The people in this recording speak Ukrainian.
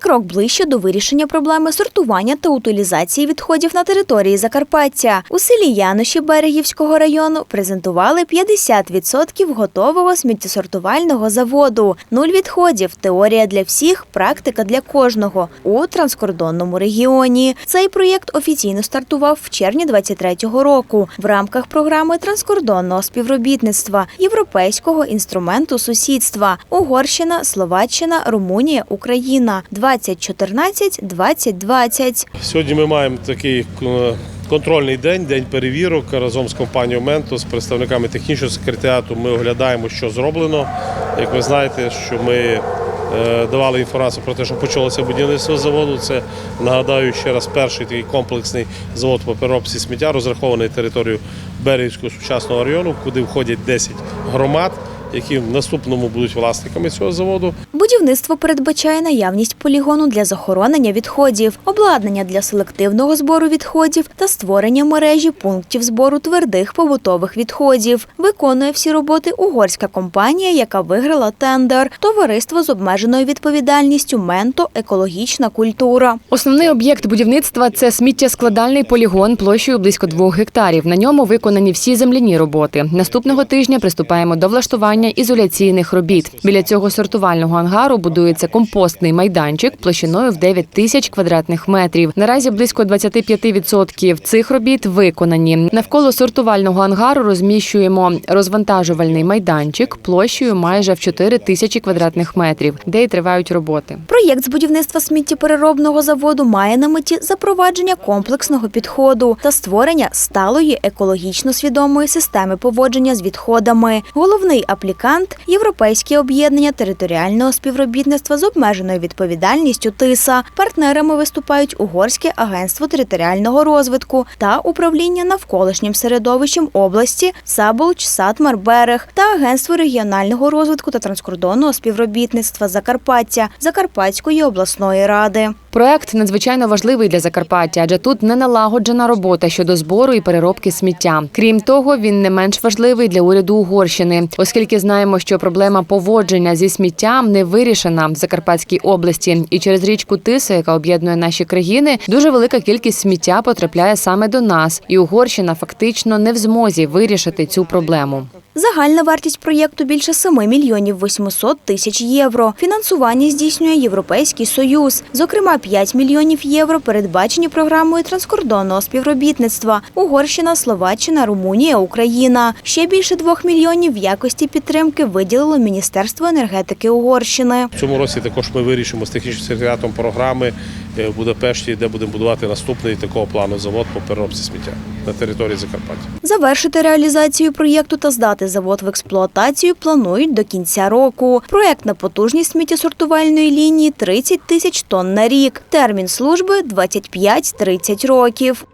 крок ближче до вирішення проблеми сортування та утилізації відходів на території Закарпаття. У селі Яноші Берегівського району презентували 50% готового сміттєсортувального заводу. Нуль відходів. Теорія для всіх, практика для кожного у транскордонному регіоні. Цей проєкт офіційно стартував в червні 23-го року в рамках програми транскордонного співробітництва Європейського інструменту сусідства Угорщина, Словаччина, Румунія, Україна 2014-2020. Сьогодні ми маємо такий е, контрольний день, день перевірок разом з компанією Мento, з представниками технічного секретаріату. Ми оглядаємо, що зроблено. Як ви знаєте, що ми е, давали інформацію про те, що почалося будівництво заводу. Це нагадаю ще раз перший такий комплексний завод по переробці сміття, розрахований територію Берегівського сучасного району, куди входять 10 громад, які в наступному будуть власниками цього заводу. Будівництво передбачає наявність полігону для захоронення відходів, обладнання для селективного збору відходів та створення мережі пунктів збору твердих побутових відходів. Виконує всі роботи угорська компанія, яка виграла тендер. Товариство з обмеженою відповідальністю Менто екологічна культура. Основний об'єкт будівництва це сміттєскладальний полігон площею близько двох гектарів. На ньому виконані всі земляні роботи. Наступного тижня приступаємо до влаштування ізоляційних робіт. Біля цього сортувального ангару будується компостний майданчик площиною в 9 тисяч квадратних метрів. Наразі близько 25% цих робіт виконані. Навколо сортувального ангару розміщуємо розвантажувальний майданчик площею майже в 4 тисячі квадратних метрів, де й тривають роботи. Проєкт з будівництва сміттєпереробного заводу має на меті запровадження комплексного підходу та створення сталої екологічно свідомої системи поводження з відходами. Головний аплікант Європейське об'єднання територіального співробітництва з обмеженою відповідальністю ТИСА. Партнерами виступають Угорське агентство територіального розвитку та управління навколишнім середовищем області Саболч Сатмар Берег та Агентство регіонального розвитку та транскордонного співробітництва Закарпаття Закарпатської обласної ради. Проект надзвичайно важливий для Закарпаття, адже тут не налагоджена робота щодо збору і переробки сміття. Крім того, він не менш важливий для уряду Угорщини, оскільки знаємо, що проблема поводження зі сміттям не вирішена в Закарпатській області. І через річку Тиса, яка об'єднує наші країни, дуже велика кількість сміття потрапляє саме до нас, і Угорщина фактично не в змозі вирішити цю проблему. Загальна вартість проєкту більше 7 мільйонів 800 тисяч євро. Фінансування здійснює Європейський Союз. Зокрема, 5 мільйонів євро передбачені програмою транскордонного співробітництва Угорщина, Словаччина, Румунія, Україна. Ще більше 2 мільйонів в якості підтримки виділило Міністерство енергетики Угорщини. В цьому році також ми вирішимо з технічним секретаріатом програми в Будапешті, де будемо будувати наступний такого плану завод по переробці сміття на території Закарпаття. Завершити реалізацію проєкту та здати завод в експлуатацію планують до кінця року. Проєктна потужність сміттєсортувальної лінії 30 тисяч тонн на рік. Термін служби 25-30 років.